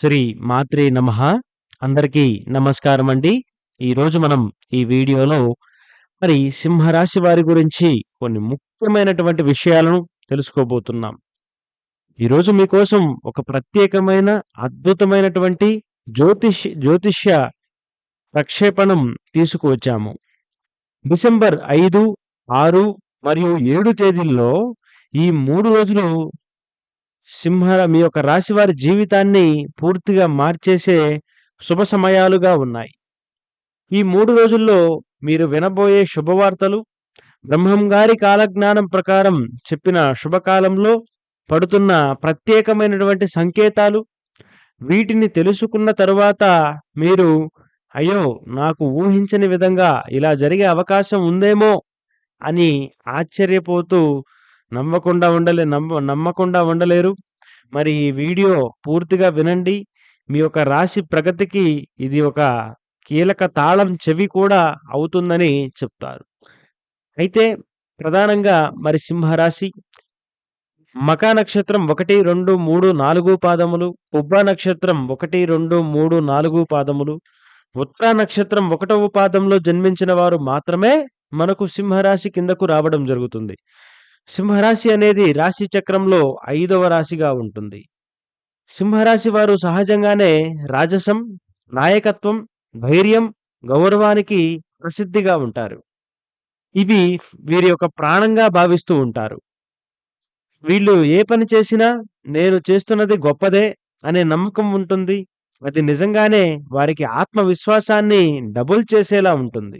శ్రీ మాత్రే నమః. అందరికీ నమస్కారం అండి. ఈరోజు మనం ఈ వీడియోలో మరి సింహరాశి వారి గురించి కొన్ని ముఖ్యమైనటువంటి విషయాలను తెలుసుకోబోతున్నాం. ఈరోజు మీకోసం ఒక ప్రత్యేకమైన అద్భుతమైనటువంటి జ్యోతిష్ జ్యోతిష్య ప్రక్షేపణం తీసుకువచ్చాము. డిసెంబర్ ఐదు ఆరు మరియు ఏడు తేదీల్లో ఈ మూడు రోజులు సింహ మీ యొక్క రాశి వారి జీవితాన్ని పూర్తిగా మార్చేసే శుభ సమయాలుగా ఉన్నాయి. ఈ మూడు రోజుల్లో మీరు వినబోయే శుభవార్తలు బ్రహ్మం గారి కాలజ్ఞానం ప్రకారం చెప్పిన శుభకాలంలో పడుతున్న ప్రత్యేకమైనటువంటి సంకేతాలు వీటిని తెలుసుకున్న తరువాత మీరు అయ్యో నాకు ఊహించని విధంగా ఇలా జరిగే అవకాశం ఉందేమో అని ఆశ్చర్యపోతూ నమ్మకుండా ఉండలే నమ్మ నమ్మకుండా ఉండలేరు. మరి ఈ వీడియో పూర్తిగా వినండి. మీ యొక్క రాశి ప్రగతికి ఇది ఒక కీలక తాళం చెవి కూడా అవుతుందని చెప్తారు. అయితే ప్రధానంగా మరి సింహరాశి. మకా నక్షత్రం ఒకటి రెండు మూడు నాలుగు పాదములు. పుబ్బ నక్షత్రం ఒకటి రెండు మూడు నాలుగు పాదములు. ఉత్తర నక్షత్రం ఒకటవ పాదంలో జన్మించిన వారు మాత్రమే మనకు సింహరాశి కిందకు రావడం జరుగుతుంది. సింహరాశి అనేది రాశి చక్రంలో ఐదవ రాశిగా ఉంటుంది. సింహరాశి వారు సహజంగానే రాజసం నాయకత్వం ధైర్యం గౌరవానికి ప్రసిద్ధిగా ఉంటారు. ఇవి వీరి యొక్క ప్రాణంగా భావిస్తూ ఉంటారు. వీళ్ళు ఏ పని చేసినా నేను చేస్తున్నది గొప్పదే అనే నమ్మకం ఉంటుంది. అది నిజంగానే వారికి ఆత్మవిశ్వాసాన్ని డబుల్ చేసేలా ఉంటుంది.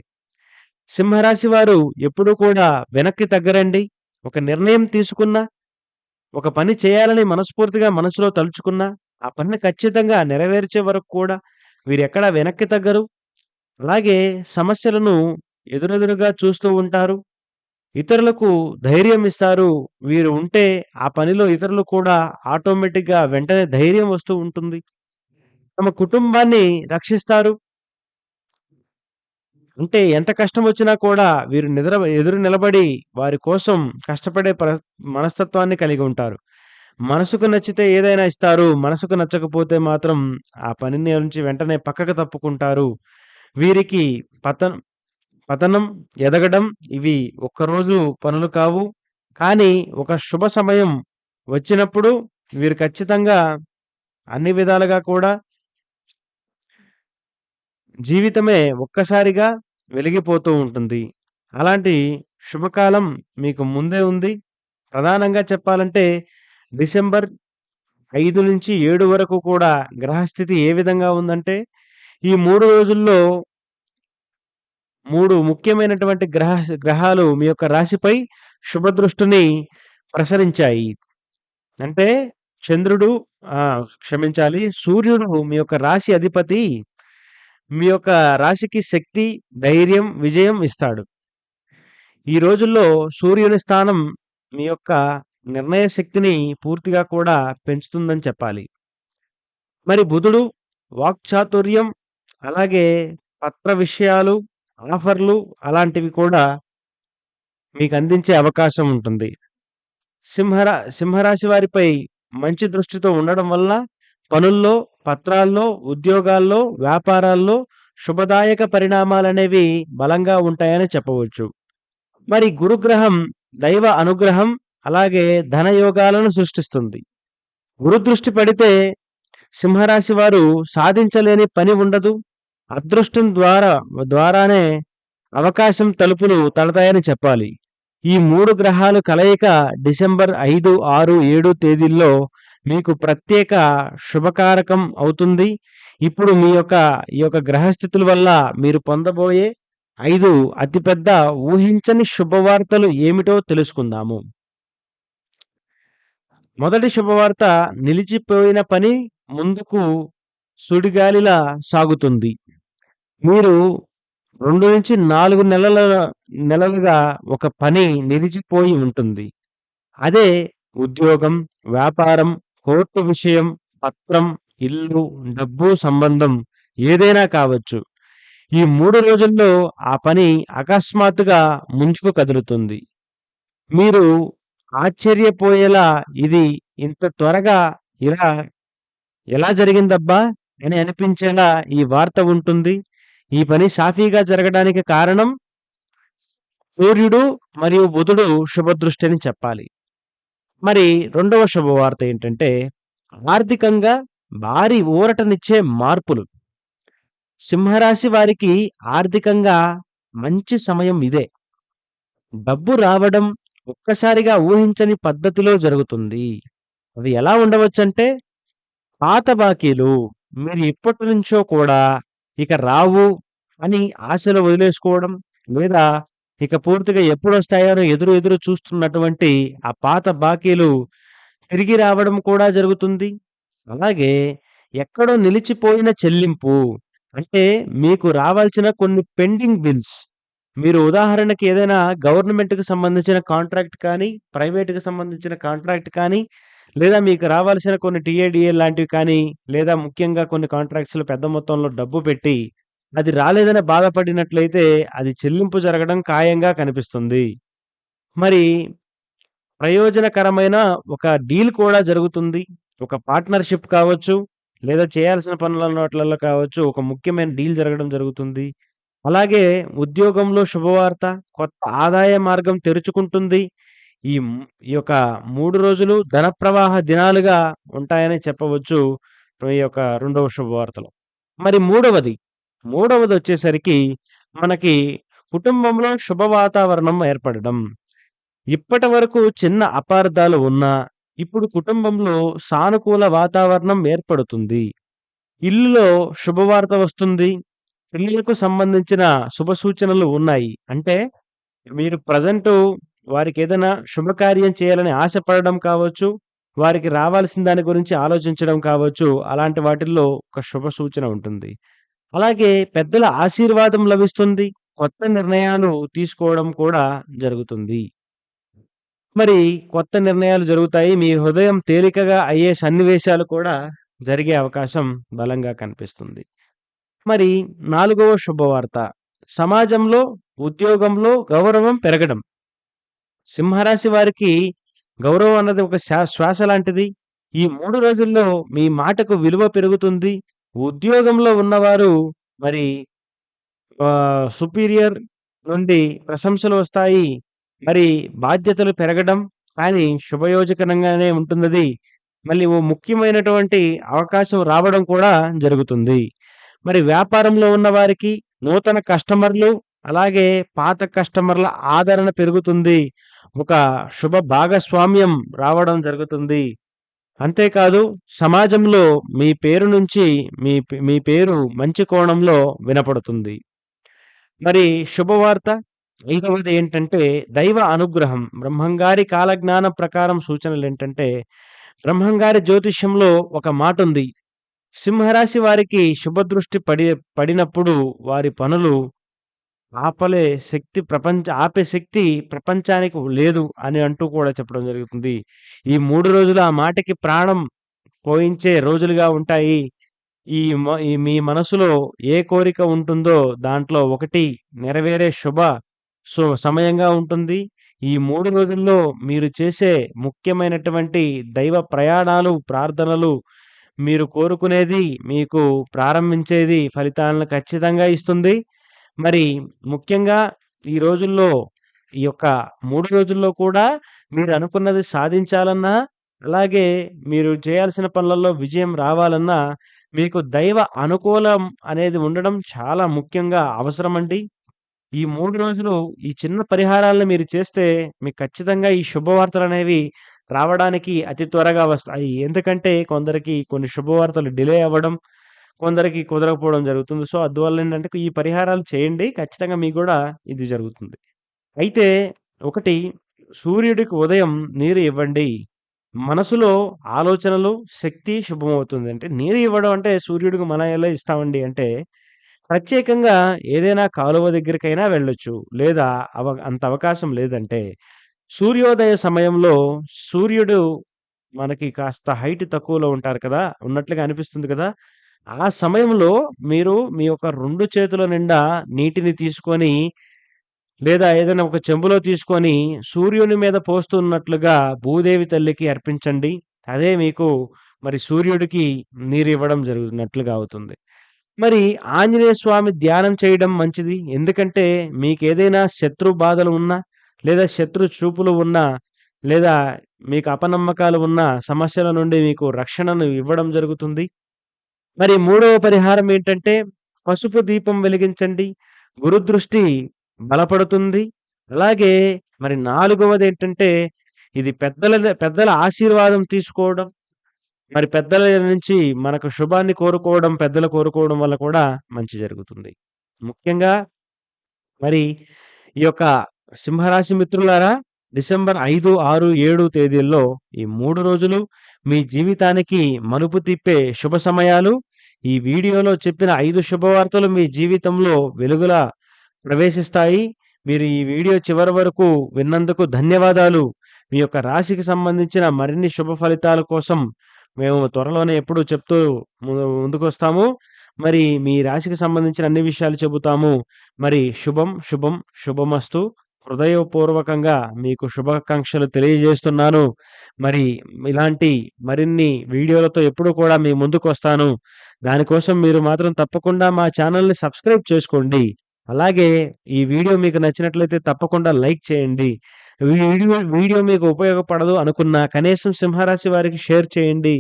సింహరాశి వారు ఎప్పుడూ కూడా వెనక్కి తగ్గరండి. ఒక నిర్ణయం తీసుకున్నా ఒక పని చేయాలని మనస్ఫూర్తిగా మనసులో తలుచుకున్నా ఆ పనిని ఖచ్చితంగా నెరవేర్చే వరకు కూడా వీరెక్కడా వెనక్కి తగ్గరు. అలాగే సమస్యలను ఎదురెదురుగా చూస్తూ ఉంటారు. ఇతరులకు ధైర్యం ఇస్తారు. వీరు ఉంటే ఆ పనిలో ఇతరులు కూడా ఆటోమేటిక్గా వెంటనే ధైర్యం వస్తూ ఉంటుంది. తమ కుటుంబాన్ని రక్షిస్తారు. అంటే ఎంత కష్టం వచ్చినా కూడా వీరు నిద్ర ఎదురు నిలబడి వారి కోసం కష్టపడే మనస్తత్వాన్ని కలిగి ఉంటారు. మనసుకు నచ్చితే ఏదైనా ఇస్తారు మనసుకు నచ్చకపోతే మాత్రం ఆ పనిని నుంచి వెంటనే పక్కకు తప్పుకుంటారు. వీరికి పతనం పతనం ఎదగడం ఇవి ఒక్కరోజు పనులు కావు. కానీ ఒక శుభ సమయం వచ్చినప్పుడు వీరు ఖచ్చితంగా అన్ని విధాలుగా కూడా జీవితమే ఒక్కసారిగా వెలిగిపోతూ ఉంటుంది. అలాంటి శుభకాలం మీకు ముందే ఉంది. ప్రధానంగా చెప్పాలంటే డిసెంబర్ ఐదు నుంచి ఏడు వరకు కూడా గ్రహస్థితి ఏ విధంగా ఉందంటే ఈ మూడు రోజుల్లో మూడు ముఖ్యమైనటువంటి గ్రహ గ్రహాలు మీ యొక్క రాశిపై శుభదృష్టిని ప్రసరించాయి. అంటే చంద్రుడు క్షమించాలి సూర్యుడు మీ యొక్క రాశి అధిపతి మీ యొక్క రాశికి శక్తి ధైర్యం విజయం ఇస్తాడు. ఈ రోజుల్లో సూర్యుని స్థానం మీ యొక్క నిర్ణయ శక్తిని పూర్తిగా కూడా పెంచుతుందని చెప్పాలి. మరి బుధుడు వాక్చాతుర్యం అలాగే పత్ర విషయాలు ఆఫర్లు అలాంటివి కూడా మీకు అందించే అవకాశం ఉంటుంది. సింహరా సింహరాశి వారిపై మంచి దృష్టితో ఉండడం వల్ల పనుల్లో పత్రాల్లో ఉద్యోగాల్లో వ్యాపారాల్లో శుభదాయక పరిణామాలనేవి బలంగా ఉంటాయని చెప్పవచ్చు. మరి గురుగ్రహం దైవ అనుగ్రహం అలాగే ధనయోగాలను సృష్టిస్తుంది. గురు దృష్టి పడితే సింహరాశి వారు సాధించలేని పని ఉండదు. అదృష్టం ద్వారా ద్వారానే అవకాశం తలుపులు తడతాయని చెప్పాలి. ఈ మూడు గ్రహాలు కలయిక డిసెంబర్ ఐదు ఆరు ఏడు తేదీల్లో మీకు ప్రత్యేక శుభకారకం అవుతుంది. ఇప్పుడు మీ యొక్క ఈ యొక్క గ్రహస్థితుల వల్ల మీరు పొందబోయే ఐదు అతిపెద్ద ఊహించని శుభవార్తలు ఏమిటో తెలుసుకుందాము. మొదటి శుభవార్త నిలిచిపోయిన పని ముందుకు సుడిగాలిలా సాగుతుంది. మీరు రెండు నుంచి నాలుగు నెలల నెలలుగా ఒక పని నిలిచిపోయి ఉంటుంది. అదే ఉద్యోగం వ్యాపారం కోర్టు విషయం పత్రం ఇల్లు డబ్బు సంబంధం ఏదైనా కావచ్చు. ఈ మూడు రోజుల్లో ఆ పని అకస్మాత్తుగా ముందుకు కదులుతుంది. మీరు ఆశ్చర్యపోయేలా ఇది ఇంత త్వరగా ఇలా ఎలా జరిగిందబ్బా అని అనిపించేలా ఈ వార్త ఉంటుంది. ఈ పని సాఫీగా జరగడానికి కారణం సూర్యుడు మరియు బుధుడు శుభదృష్టి అని చెప్పాలి. మరి రెండవ శుభవార్త ఏంటంటే ఆర్థికంగా భారీ ఊరటనిచ్చే మార్పులు. సింహరాశి వారికి ఆర్థికంగా మంచి సమయం ఇదే. డబ్బు రావడం ఒక్కసారిగా ఊహించని పద్ధతిలో జరుగుతుంది. అవి ఎలా ఉండవచ్చంటే పాత బాకీలు మీరు ఇప్పటి నుంచో కూడా ఇక రావు అని ఆశలు వదిలేసుకోవడం లేదా ఇక పూర్తిగా ఎప్పుడు వస్తాయో ఎదురు ఎదురు చూస్తున్నటువంటి ఆ పాత బాకీలు తిరిగి రావడం కూడా జరుగుతుంది. అలాగే ఎక్కడో నిలిచిపోయిన చెల్లింపు అంటే మీకు రావాల్సిన కొన్ని పెండింగ్ బిల్స్ మీరు ఉదాహరణకి ఏదైనా గవర్నమెంట్‌కి సంబంధించిన కాంట్రాక్ట్ కానీ, ప్రైవేట్‌కి సంబంధించిన కాంట్రాక్ట్ కానీ, లేదా మీకు రావాల్సిన కొన్ని టీఏడీఏ లాంటివి కానీ, లేదా ముఖ్యంగా కొన్ని కాంట్రాక్ట్స్‌లో పెద్ద మొత్తంలో డబ్బు పెట్టి, అది రాలేదని బాధపడినట్లయితే అది చెల్లింపు జరగడం ఖాయంగా కనిపిస్తుంది. మరి ప్రయోజనకరమైన ఒక డీల్ కూడా జరుగుతుంది. ఒక పార్ట్నర్‌షిప్ కావచ్చు, లేదా చేయాల్సిన పనుల నోట్లలో కావచ్చు, ఒక ముఖ్యమైన డీల్ జరగడం జరుగుతుంది. అలాగే ఉద్యోగంలో శుభవార్త, కొత్త ఆదాయ మార్గం తెరుచుకుంటుంది. ఈ ఈ యొక్క మూడు రోజులు ధన ప్రవాహ దినాలుగా ఉంటాయని చెప్పవచ్చు. ఈ యొక్క రెండవ శుభవార్తలు మరి మూడవది, మూడవది వచ్చేసరికి మనకి కుటుంబంలో శుభ వాతావరణం ఏర్పడడం. ఇప్పటివరకు చిన్న అపార్థాలు ఉన్నా, ఇప్పుడు కుటుంబంలో సానుకూల వాతావరణం ఏర్పడుతుంది. ఇల్లులో శుభవార్త వస్తుంది. పిల్లలకు సంబంధించిన శుభ సూచనలు ఉన్నాయి. అంటే మీరు ప్రజెంట్ వారికి ఏదైనా శుభకార్యం చేయాలని ఆశపడడం కావచ్చు, వారికి రావాల్సిన దాని గురించి ఆలోచించడం కావచ్చు, అలాంటి వాటిల్లో ఒక శుభ సూచన ఉంటుంది. అలాగే పెద్దల ఆశీర్వాదం లభిస్తుంది. కొత్త నిర్ణయాలు తీసుకోవడం కూడా జరుగుతుంది. మరి కొత్త నిర్ణయాలు జరుగుతాయి. మీ హృదయం తేలికగా అయ్యే సన్నివేశాలు కూడా జరిగే అవకాశం బలంగా కనిపిస్తుంది. మరి నాలుగవ శుభవార్త సమాజంలో, ఉద్యోగంలో గౌరవం పెరగడం. సింహరాశి వారికి గౌరవం అన్నది ఒక శ్వాస లాంటిది. ఈ మూడు రోజుల్లో మీ మాటకు విలువ పెరుగుతుంది. ఉద్యోగంలో ఉన్నవారు మరి సుపీరియర్ నుండి ప్రశంసలు వస్తాయి. మరి బాధ్యతలు పెరగడం కానీ శుభయోజకరంగానే ఉంటున్నది. మళ్ళీ ఓ ముఖ్యమైనటువంటి అవకాశం రావడం కూడా జరుగుతుంది. మరి వ్యాపారంలో ఉన్నవారికి నూతన కస్టమర్లు, అలాగే పాత కస్టమర్ల ఆదరణ పెరుగుతుంది. ఒక శుభ భాగస్వామ్యం రావడం జరుగుతుంది. అంతేకాదు సమాజంలో మీ పేరు నుంచి మీ పే మీ పేరు మంచి కోణంలో వినపడుతుంది. మరి శుభవార్త ఐదవది ఏంటంటే దైవ అనుగ్రహం. బ్రహ్మంగారి కాలజ్ఞాన ప్రకారం సూచనలు ఏంటంటే బ్రహ్మంగారి జ్యోతిష్యంలో ఒక మాట ఉంది సింహరాశి వారికి శుభదృష్టి పడి పడినప్పుడు వారి పనులు ఆపలే శక్తి ప్రపంచ ఆపే శక్తి ప్రపంచానికి లేదు అని అంటూ కూడా చెప్పడం జరుగుతుంది. ఈ మూడు రోజులు ఆ మాటకి ప్రాణం పోయించే రోజులుగా ఉంటాయి. ఈ మీ మనసులో ఏ కోరిక ఉంటుందో దాంట్లో ఒకటి నెరవేరే శుభ సో సమయంగా ఉంటుంది. ఈ మూడు రోజుల్లో మీరు చేసే ముఖ్యమైనటువంటి దైవ ప్రయాణాలు, ప్రార్థనలు మీరు కోరుకునేది మీకు ప్రారంభించేది ఫలితాలను ఖచ్చితంగా ఇస్తుంది. మరి ముఖ్యంగా ఈ రోజుల్లో ఈ యొక్క మూడు రోజుల్లో కూడా మీరు అనుకున్నది సాధించాలన్నా, అలాగే మీరు చేయాల్సిన పనులలో విజయం రావాలన్నా, మీకు దైవ అనుకూలం అనేది ఉండడం చాలా ముఖ్యంగా అవసరమండి. ఈ మూడు రోజులు ఈ చిన్న పరిహారాలను మీరు చేస్తే మీకు ఖచ్చితంగా ఈ శుభవార్తలనేవి రావడానికి అతి త్వరగా వస్తాయి. ఎందుకంటే కొందరికి కొన్ని శుభవార్తలు డిలే అవ్వడం, కొందరికి కుదరకపోవడం జరుగుతుంది. సో, అందువల్ల ఏంటంటే ఈ పరిహారాలు చేయండి. ఖచ్చితంగా మీకు కూడా ఇది జరుగుతుంది. అయితే ఒకటి సూర్యుడికి ఉదయం నీరు ఇవ్వండి. మనసులో ఆలోచనలు, శక్తి శుభమవుతుంది. అంటే నీరు ఇవ్వడం అంటే సూర్యుడికి మన ఎలా ఇస్తామండి అంటే, ప్రత్యేకంగా ఏదైనా కాలువ దగ్గరికైనా వెళ్ళొచ్చు. లేదా అవ అంత అవకాశం లేదంటే, సూర్యోదయ సమయంలో సూర్యుడు మనకి కాస్త హైట్ తక్కువలో ఉంటారు కదా! ఉన్నట్లుగా అనిపిస్తుంది కదా! ఆ సమయంలో మీరు మీ యొక్క రెండు చేతుల నిండా నీటిని తీసుకొని, లేదా ఏదైనా ఒక చెంబులో తీసుకొని సూర్యుని మీద పోస్తున్నట్లుగా భూదేవి తల్లికి అర్పించండి. అదే మీకు మరి సూర్యుడికి నీరు ఇవ్వడం జరుగుతున్నట్లుగా అవుతుంది. మరి ఆంజనేయ స్వామి ధ్యానం చేయడం మంచిది. ఎందుకంటే మీకు ఏదైనా శత్రు బాధలు ఉన్నా, లేదా శత్రు చూపులు ఉన్నా, లేదా మీకు అపనమ్మకాలు ఉన్న సమస్యల నుండి మీకు రక్షణను ఇవ్వడం జరుగుతుంది. మరి మూడవ పరిహారం ఏంటంటే పసుపు దీపం వెలిగించండి. గురుదృష్టి బలపడుతుంది. అలాగే మరి నాలుగవది ఏంటంటే ఇది పెద్దల పెద్దల ఆశీర్వాదం తీసుకోవడం. మరి పెద్దల నుంచి మనకు శుభాన్ని కోరుకోవడం, పెద్దలు కోరుకోవడం వల్ల కూడా మంచి జరుగుతుంది. ముఖ్యంగా మరి ఈ యొక్క సింహరాశి మిత్రులారా డిసెంబర్ 5, 6, 7 తేదీల్లో ఈ మూడు రోజులు మీ జీవితానికి మలుపు తిప్పే శుభ సమయాలు. ఈ వీడియోలో చెప్పిన ఐదు శుభవార్తలు మీ జీవితంలో వెలుగులా ప్రవేశిస్తాయి. మీరు ఈ వీడియో చివరి వరకు విన్నందుకు ధన్యవాదాలు. మీ యొక్క రాశికి సంబంధించిన మరిన్ని శుభ ఫలితాల కోసం మేము త్వరలోనే ఎప్పుడూ చెప్తూ ముందుకొస్తాము. మరి మీ రాశికి సంబంధించిన అన్ని విషయాలు చెబుతాము. మరి శుభం, శుభం, శుభమస్తు. హృదయపూర్వకంగా మీకు శుభాకాంక్షలు తెలియజేస్తున్నాను. మరి ఇలాంటి మరిన్ని వీడియోలతో ఎప్పుడూ కూడా మీ ముందుకు వస్తాను దానికోసం మీరు మాత్రం తప్పకుండా మా ఛానల్ని సబ్స్క్రైబ్ చేసుకోండి. అలాగే ఈ వీడియో మీకు నచ్చినట్లయితే తప్పకుండా లైక్ చేయండి. వీడియో వీడియో మీకు ఉపయోగపడదు అనుకున్నా కనీసం సింహరాశి వారికి షేర్ చేయండి.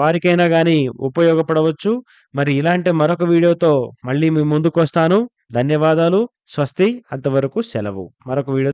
వారికైనా కానీ ఉపయోగపడవచ్చు. మరి ఇలాంటి మరొక వీడియోతో మళ్ళీ మీ ముందుకొస్తాను. ధన్యవాదాలు. స్వస్తి. అంతవరకు సెలవు. మరొక వీడియో